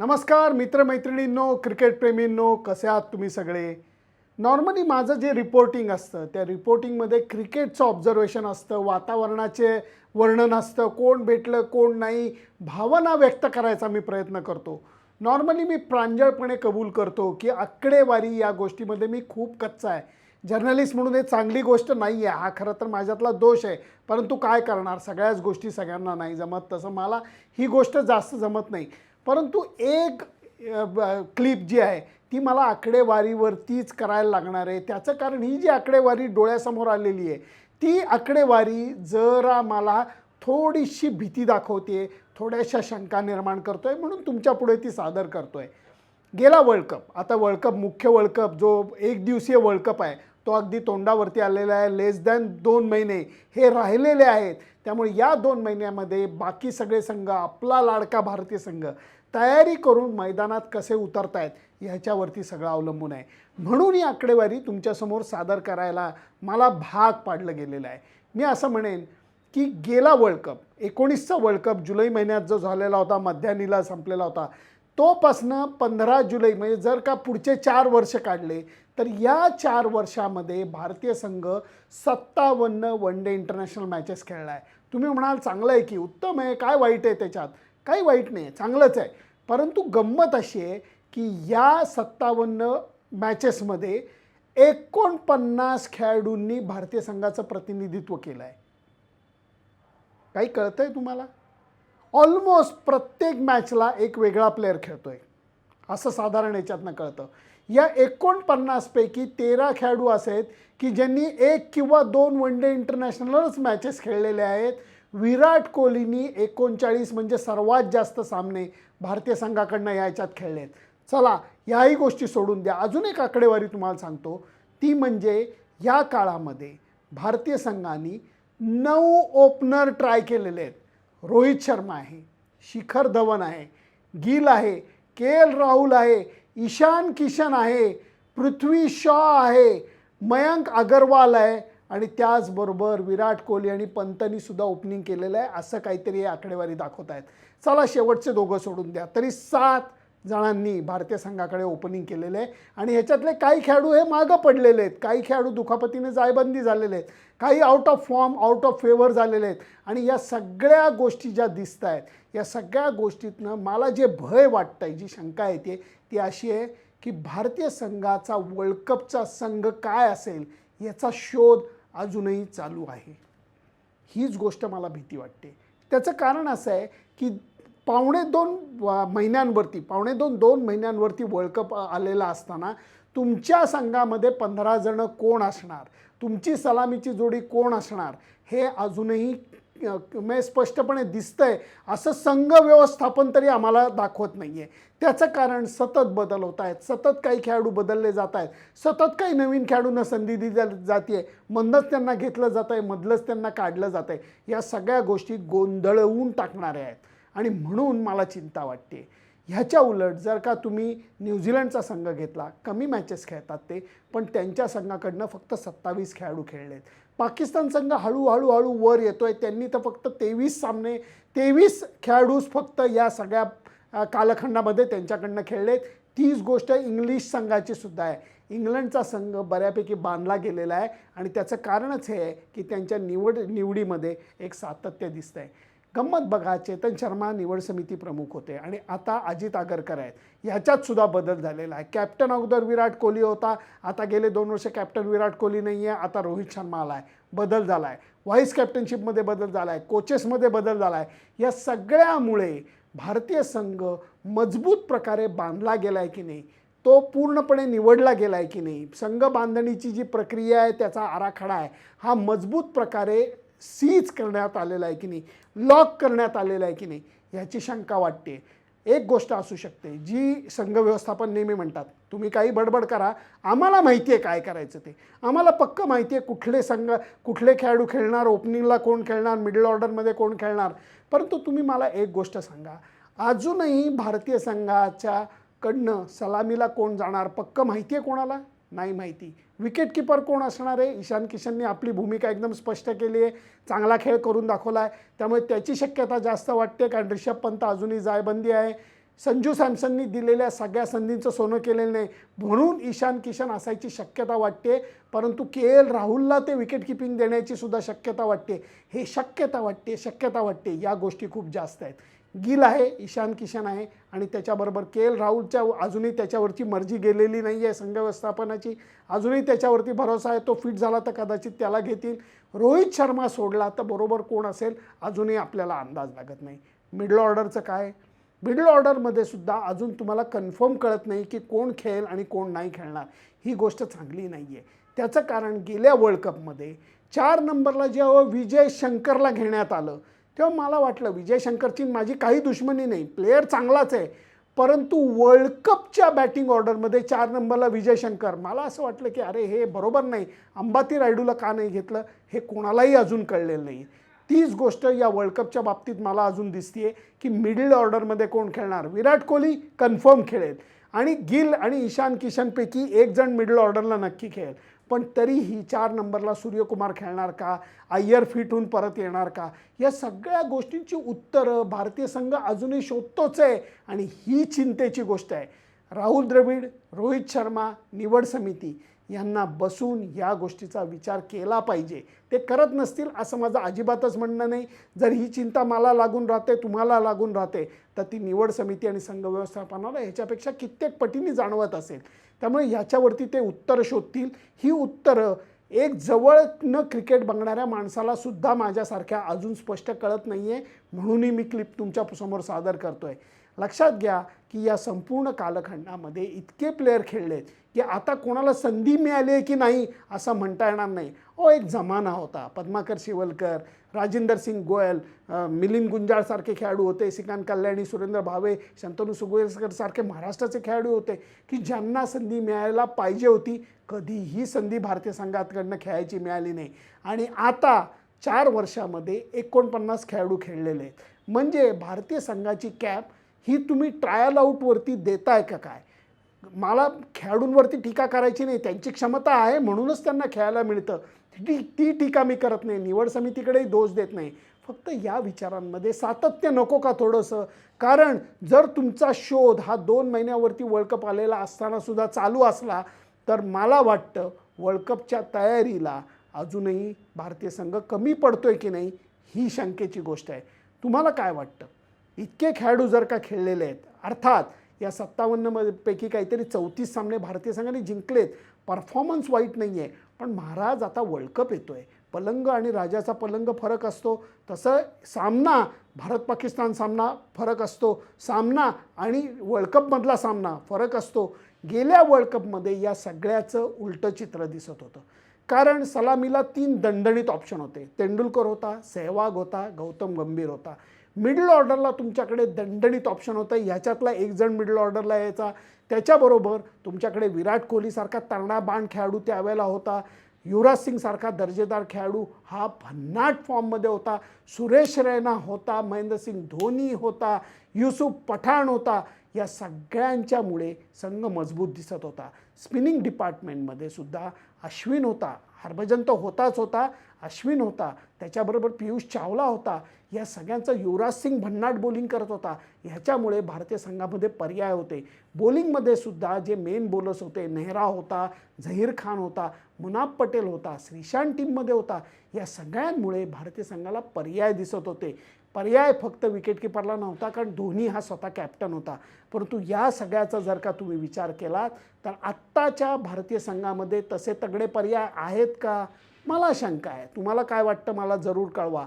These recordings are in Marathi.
नमस्कार मित्रमैत्रिणींनो क्रिकेटप्रेमींनो कसे आहात तुम्ही सगळे? नॉर्मली माझं जे रिपोर्टिंग असतं त्या रिपोर्टिंगमध्ये क्रिकेटचं ऑब्झर्वेशन असतं वातावरणाचे वर्णन असतं कोण भेटलं कोण नाही भावना व्यक्त करायचा मी प्रयत्न करतो. नॉर्मली मी प्रांजळपणे कबूल करतो की आकडेवारी या गोष्टीमध्ये मी खूप कच्चा आहे. जर्नलिस्ट म्हणून हे चांगली गोष्ट नाही आहे हा खरं तर माझ्यातला दोष आहे. परंतु काय करणार? सगळ्याच गोष्टी सगळ्यांना नाही जमत तसं मला ही गोष्ट जास्त जमत नाही. परंतु एक क्लिप जी आहे ती मला आकडेवारीवरतीच करायला लागणार आहे. त्याचं कारण ही जी आकडेवारी डोळ्यासमोर आलेली आहे ती आकडेवारी जरा मला थोडीशी भीती दाखवते थोड्याशा शंका निर्माण करतोय म्हणून तुमच्यापुढे ती सादर करतोय. गेला वर्ल्ड कप आता वर्ल्ड कप मुख्य वर्ल्ड कप जो एक दिवसीय वर्ल्ड कप आहे तो अगदी तोंडावरती आलेला आहे लेस दॅन दोन महिने हे राहिलेले आहेत. त्यामुळे या दोन महिन्यामध्ये बाकी सगळे संघ आपला लाडका भारतीय संघ तयारी करून मैदानात कसे उतरतायत ह्याच्यावरती सगळं अवलंबून आहे. म्हणून ही आकडेवारी तुमच्यासमोर सादर करायला मला भाग पाडलं गेलेलं आहे. मी असं म्हणेन की गेला वर्ल्ड कप एकोणीसचा वर्ल्ड कप जुलै महिन्यात जो झालेला होता मध्यानीला संपलेला होता तोपासनं पंधरा जुलै म्हणजे जर का पुढचे चार वर्ष काढले तर या चार वर्षामध्ये भारतीय संघ सत्तावन्न वन डे इंटरनॅशनल मॅचेस खेळला आहे तुम्ही म्हणाल चांगलं आहे की उत्तम आहे काय वाईट आहे त्याच्यात? काही वाईट नाही आहे चांगलंच आहे. परंतु गंमत अशी आहे की या सत्तावन्न मॅचेसमध्ये एकोणपन्नास खेळाडूंनी भारतीय संघाचं प्रतिनिधित्व केलं आहे काही कळतंय तुम्हाला? ऑलमोस्ट प्रत्येक मॅचला एक वेगळा प्लेअर खेळतोय. असं साधारण याच्यातनं कळतं. या एकोणपन्नासपैकी तेरा खेळाडू असे आहेत की ज्यांनी एक किंवा दोन वन डे इंटरनॅशनलच मॅचेस खेळलेले आहेत. विराट कोहलीनी एकोणचाळीस म्हणजे सर्वात जास्त सामने भारतीय संघाकडनं याच्यात खेळले आहेत. चला याही गोष्टी सोडून द्या. अजून एक आकडेवारी तुम्हाला सांगतो. ती म्हणजे या काळामध्ये भारतीय संघाने नऊ ओपनर ट्राय केलेले आहेत. रोहित शर्मा आहे शिखर धवन आहे गिल आहे के एल राहुल आहे ईशान किशन आहे पृथ्वी शॉ आहे मयंक अगरवाल आहे आणि त्याचबरोबर विराट कोहली आणि पंतनी सुद्धा ओपनिंग केलेलं आहे. असं काहीतरी आकडेवारी दाखवत आहेत. चला शेवटचे दोघं सोडून द्या. तरी सात जणांनी भारतीय संघाकडे ओपनिंग केलेलं आहे. आणि ह्याच्यातले काही खेळाडू हे मागं पडलेले आहेत. काही खेळाडू दुखापतीने जायबंदी झालेले आहेत. काही out of form out of favour झालेले आहेत. आणि या सगळ्या गोष्टी ज्या दिसत आहेत या सगळ्या गोष्टीतनं मला जे भय वाटतं आहे जी शंका येते ती अशी आहे की भारतीय संघाचा वर्ल्ड कपचा संघ काय असेल याचा शोध अजूनही चालू आहे. हीच गोष्ट मला भीती वाटते. त्याचं कारण असं आहे की पावणे दोन महिन्यांवरती पावणे दोन दोन महिन्यांवरती वर्ल्ड कप आलेला असताना तुमच्या संघामध्ये पंधरा जणं कोण असणार? तुमची सलामीची जोडी कोण असणार? हे अजूनही म्हणजे स्पष्टपणे दिसतंय असं संघ व्यवस्थापन तरी आम्हाला दाखवत नाही आहे त्याचं कारण सतत बदल होत आहेत सतत काही खेळाडू बदलले जात आहेत सतत काही नवीन खेळाडूंना संधी दिली जाते आहे मधनंच त्यांना घेतलं जात आहे मधलंच त्यांना काढलं जात आहे या सगळ्या गोष्टी गोंधळवून टाकणाऱ्या आहेत. आणि म्हणून मला चिंता वाटते ह्याच्या उलट जर का तुम्ही न्यूझीलंडचा संघ घेतला कमी मॅचेस खेळतात ते पण त्यांच्या संघाकडनं फक्त सत्तावीस खेळाडू खेळलेत. पाकिस्तान संघ हळूहळू हळू वर आहे त्यांनी तर फक्त तेवीस सामने तेवीस खेळाडूच फक्त या सगळ्या कालखंडामध्ये त्यांच्याकडनं खेळलेत. तीच गोष्ट इंग्लिश संघाची सुद्धा आहे. इंग्लंडचा संघ बऱ्यापैकी बांधला गेलेला आहे आणि त्याचं कारणच हे आहे की त्यांच्या निवड निवडीमध्ये एक सातत्य दिसतं आहे गंमत बघा चेतन शर्मा निवड समिती प्रमुख होते. आणि आता अजित आगरकर आहेत. ह्याच्यात सुद्धा बदल झालेला आहे. कॅप्टन अगोदर विराट कोहली होता. आता गेले दोन वर्ष कॅप्टन विराट कोहली नाही आहे आता रोहित शर्मा आला आहे बदल झाला आहे व्हाईस कॅप्टनशिपमध्ये बदल झाला आहे कोचेसमध्ये बदल झाला आहे या सगळ्यामुळे भारतीय संघ मजबूत प्रकारे बांधला गेला आहे की नाही? तो पूर्णपणे निवडला गेला आहे की नाही? संघ बांधणीची जी प्रक्रिया आहे त्याचा आराखडा आहे. हा मजबूत प्रकारे सीज करण्यात आलेला आहे की नाही लॉक करण्यात आलेला आहे की नाही ह्याची शंका वाटते. एक गोष्ट असू शकते जी संघ व्यवस्थापन नेहमी म्हणतात तुम्ही काही बडबड करा आम्हाला माहिती आहे काय करायचं ते. आम्हाला पक्क माहिती आहे कुठले संघ कुठले खेळाडू खेळणार ओपनिंगला कोण खेळणार मिडल ऑर्डरमध्ये कोण खेळणार. परंतु तुम्ही मला एक गोष्ट सांगा अजूनही भारतीय संघाच्या कडनं सलामीला कोण जाणार पक्क माहिती आहे कोणाला? नाही माहिती. विकेट किपर कोण असणार आहे? ईशान किशनने आपली भूमिका एकदम स्पष्ट केली आहे. चांगला खेळ करून दाखवला आहे त्यामुळे त्याची शक्यता जास्त वाटते. कारण रिषभ पंत अजूनही जायबंदी आहे. संजू सॅमसननी दिलेल्या सगळ्या संधींचं सोनं केलेलं नाही. म्हणून ईशान किशन असायची शक्यता वाटते. परंतु के एल राहुलला ते विकेट किपिंग देण्याची सुद्धा शक्यता वाटते. हे शक्यता वाटते शक्यता वाटते या गोष्टी खूप जास्त आहेत. गिल आहे ईशान किशन आहे आणि त्याच्याबरोबर के एल राहुलच्या अजूनही त्याच्यावरची मर्जी गेलेली नाही आहे संघ व्यवस्थापनाची. अजूनही त्याच्यावरती भरोसा आहे तो फिट झाला तर कदाचित त्याला घेतील. रोहित शर्मा सोडला तर बरोबर कोण असेल? अजूनही आपल्याला अंदाज लागत नाही. मिडल ऑर्डरचं काय? मिडल ऑर्डरमध्ये सुद्धा अजून तुम्हाला कन्फर्म कळत नाही की कोण खेळेल आणि कोण नाही खेळणार. ही गोष्ट चांगली नाही आहे. त्याचं कारण गेल्या वर्ल्ड कपमध्ये चार नंबरला जेव्हा विजय शंकरला घेण्यात आलं तेव्हा मला वाटलं विजय शंकरची माझी काही दुश्मनी नाही. प्लेयर चांगलाच आहे. परंतु वर्ल्ड कपच्या बॅटिंग ऑर्डरमध्ये चार नंबरला विजय शंकर मला असं वाटलं की अरे हे बरोबर नाही. अंबाती रायडूला का नाही घेतलं? हे कोणालाही अजून कळलेलं नाही. तीच गोष्ट या वर्ल्ड कपच्या बाबतीत मला अजून दिसते की मिडल ऑर्डरमध्ये कोण खेळणार? विराट कोहली कन्फर्म खेळेल. आणि गिल आणि ईशान किशनपैकी एक जण मिडल ऑर्डरला नक्की खेळेल. पण तरीही चार नंबरला सूर्यकुमार खेळणार का? अय्यर फिट होऊन परत येणार का? या सगळ्या गोष्टींची उत्तरं भारतीय संघ अजूनही शोधतोच आहे आणि ही चिंतेची गोष्ट आहे. राहुल द्रविड रोहित शर्मा निवड समिती यांना बसून या गोष्टीचा विचार केला पाहिजे. ते करत नसतील असं माझं अजिबातच म्हणणं नाही. जर ही चिंता मला लागून राहते तुम्हाला लागून राहते तर ती निवड समिती आणि संघ व्यवस्थापनाला ह्याच्यापेक्षा कित्येक पटीने जाणवत असेल. त्यामुळे ह्याच्यावरती ते उत्तरं शोधतील. ही उत्तरं एक जवळ न क्रिकेट बघणाऱ्या माणसाला सुद्धा माझ्यासारख्या अजून स्पष्ट कळत नाही आहे म्हणूनही मी क्लिप तुमच्यासमोर सादर करतोय. लक्षात घ्या की या संपूर्ण कालखंडामध्ये इतके प्लेयर खेळलेत की आता कोणाला संधी मिळाली आहे की नाही असं म्हणता येणार नाही. ओ एक जमाना होता. पद्माकर शिवलकर राजेंदर सिंग गोयल मिलिंद गुंजाळसारखे खेळाडू होते श्रीकांत कल्याणी सुरेंद्र भावे शंतनू सुगवेसकरसारखे महाराष्ट्राचे खेळाडू होते की ज्यांना संधी मिळायला पाहिजे होती. कधीही संधी भारतीय संघाकडनं खेळायची मिळाली नाही. आणि आता चार वर्षामध्ये एकोणपन्नास खेळाडू खेळलेले आहेत. म्हणजे भारतीय संघाची कॅप ही तुम्ही ट्रायल आऊटवरती देताय का काय? मला खेळाडूंवरती टीका करायची नाही त्यांची क्षमता आहे म्हणूनच त्यांना खेळायला मिळतं. ती ती टीका मी करत नाही निवड समितीकडेही दोष देत नाही. फक्त या विचारांमध्ये सातत्य नको का थोडंसं? कारण जर तुमचा शोध हा दोन महिन्यावरती वर्ल्ड कप आलेला असतानासुद्धा चालू असला तर मला वाटतं वर्ल्ड कपच्या तयारीला अजूनही भारतीय संघ कमी पडतोय की नाही ही शंकेची गोष्ट आहे. तुम्हाला काय वाटतं? इतके खेळाडू जर का खेळलेले आहेत अर्थात या सत्तावन्नमध्ये पैकी काहीतरी चौतीस सामने भारतीय संघाने जिंकलेत. परफॉर्मन्स वाईट नाही आहे पण महाराज आता वर्ल्ड कप येतो आहे पलंग आणि राजाचा पलंग फरक असतो. तसं सामना भारत पाकिस्तान सामना फरक असतो. सामना आणि वर्ल्ड कपमधला सामना फरक असतो. गेल्या वर्ल्ड कपमध्ये या सगळ्याचं उलटं चित्र दिसत होतं. कारण सलामीला तीन दणदणीत ऑप्शन होते. तेंडुलकर होता सेहवाग होता गौतम गंभीर होता. मिडल ऑर्डरला तुमच्याकडे दणदणीत ऑप्शन होतं. ह्याच्यातला एक जण मिडल ऑर्डरला यायचा. त्याच्याबरोबर तुमच्याकडे विराट कोहलीसारखा तरणा बाण खेळाडू त्यावेळेला होता. युवराज सिंगसारखा दर्जेदार खेळाडू हा भन्नाट फॉर्ममध्ये होता. सुरेश रैना होता महेंद्रसिंग धोनी होता युसुफ पठाण होता. या सगळ्यांच्यामुळे संघ मजबूत दिसत होता. स्पिनिंग डिपार्टमेंटमध्ये सुद्धा अश्विन होता. हरभजन तो होताच होता. अश्विन होता त्याच्याबरोबर पियुष चावला होता या सगळ्यांचा युवराज सिंग भन्नाट बॉलिंग करत होता. ह्याच्यामुळे भारतीय संघामध्ये पर्याय होते. बॉलिंगमध्ये सुद्धा जे मेन बॉलर्स होते नेहरा होता झहीर खान होता मुनाब पटेल होता श्रीशांत टीममध्ये होता या सगळ्यांमुळे भारतीय संघाला पर्याय दिसत होते. पर्याय फक्त विकेटकीपरला नव्हता कारण धोनी हा स्वतः कॅप्टन होता. परंतु या सगळ्याचा जर का तुम्ही विचार केलात तर आत्ताच्या भारतीय संघामध्ये तसे तगडे पर्याय आहेत का? मला शंका आहे. तुम्हाला काय वाटतं? मला जरूर कळवा.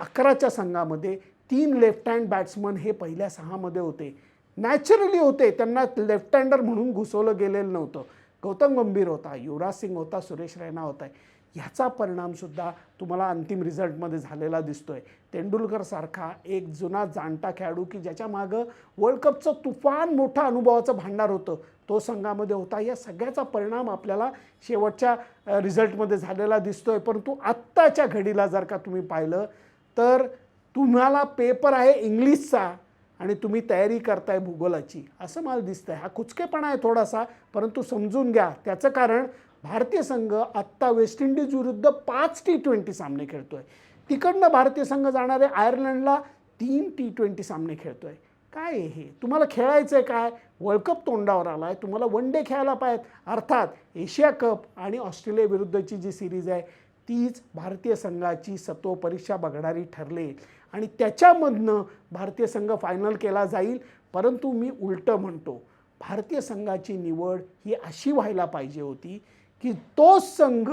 अकराच्या संघामध्ये तीन लेफ्ट हँड बॅट्समन हे पहिल्या सहामध्ये होते. नॅचरली होते. त्यांना लेफ्ट हँडर म्हणून घुसवलं गेलेलं नव्हतं. गौतम गंभीर होता. युवराज सिंग होता. सुरेश रैना होता. ह्याचा परिणामसुद्धा तुम्हाला अंतिम रिझल्टमध्ये झालेला दिसतो आहे तेंडुलकरसारखा एक जुना जाणता खेळाडू की ज्याच्या मागं वर्ल्ड कपचं तुफान मोठा अनुभवाचं भांडार होतं. तो संघामध्ये होता. या सगळ्याचा परिणाम आपल्याला शेवटच्या रिझल्टमध्ये झालेला दिसतोय. परंतु आत्ताच्या घडीला जर का तुम्ही पाहिलं तर तुम्हाला पेपर आहे इंग्लिशचा आणि तुम्ही तयारी करताय भूगोलाची. असं मला दिसतंय. हा कुचकेपणा आहे थोडासा परंतु समजून घ्या. त्याचं कारण भारतीय संघ आत्ता वेस्ट इंडिज विरुद्ध पाच टी ट्वेंटी सामने खेळतोय. तिकडनं भारतीय संघ जाणारे आयर्लंडला तीन टी ट्वेंटी सामने खेळतोय. काय हे? तुम्हाला खेळायचं आहे काय? वर्ल्ड कप तोंडावर आला आहे तुम्हाला वन डे खेळायला पाहिजे अर्थात एशिया कप आणि ऑस्ट्रेलिया विरुद्धची जी सिरीज आहे तीच भारतीय संघाची सत्व परीक्षा बघणारी ठरले. आणि त्याच्यामधनं भारतीय संघ फायनल केला जाईल. परंतु मी उलटं म्हणतो भारतीय संघाची निवड ही अशी व्हायला पाहिजे होती की तोच संघ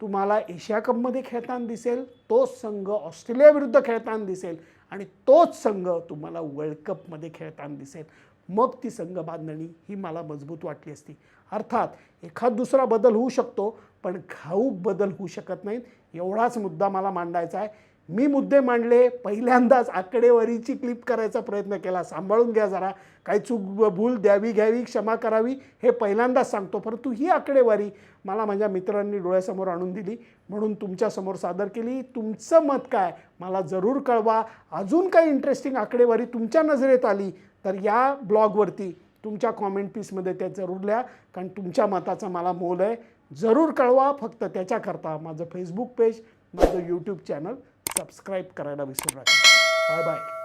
तुम्हाला एशिया कपमध्ये खेळताना दिसेल तोच संघ ऑस्ट्रेलियाविरुद्ध खेळताना दिसेल आणि तोच संघ तुम्हाला वर्ल्ड कपमध्ये खेळताना दिसेल. मग ती संघ बांधणी ही मला मजबूत वाटली असती. अर्थात एखाद दुसरा बदल होऊ शकतो पण घाऊक बदल होऊ शकत नाहीत. एवढाच मुद्दा मला मांडायचा आहे. मी मुद्दे मांडले पहिल्यांदाच आकडेवारीची क्लिप करायचा प्रयत्न केला. सांभाळून घ्या जरा. काही चूक भूल द्यावी घ्यावी क्षमा करावी हे पहिल्यांदाच सांगतो. परंतु ही आकडेवारी मला माझ्या मित्रांनी डोळ्यासमोर आणून दिली. म्हणून तुमच्यासमोर सादर केली. तुमचं मत काय? मला जरूर कळवा. अजून काही इंटरेस्टिंग आकडेवारी तुमच्या नजरेत आली तर या ब्लॉगवरती तुमच्या कॉमेंट पीसमध्ये त्या जरूर लिहा. कारण तुमच्या मताचं मला मोल आहे. जरूर कळवा फक्त त्याच्याकरता. माझं फेसबुक पेज माझं यूट्यूब चॅनल सबस्क्राईब करायला विसरू नका. Bye bye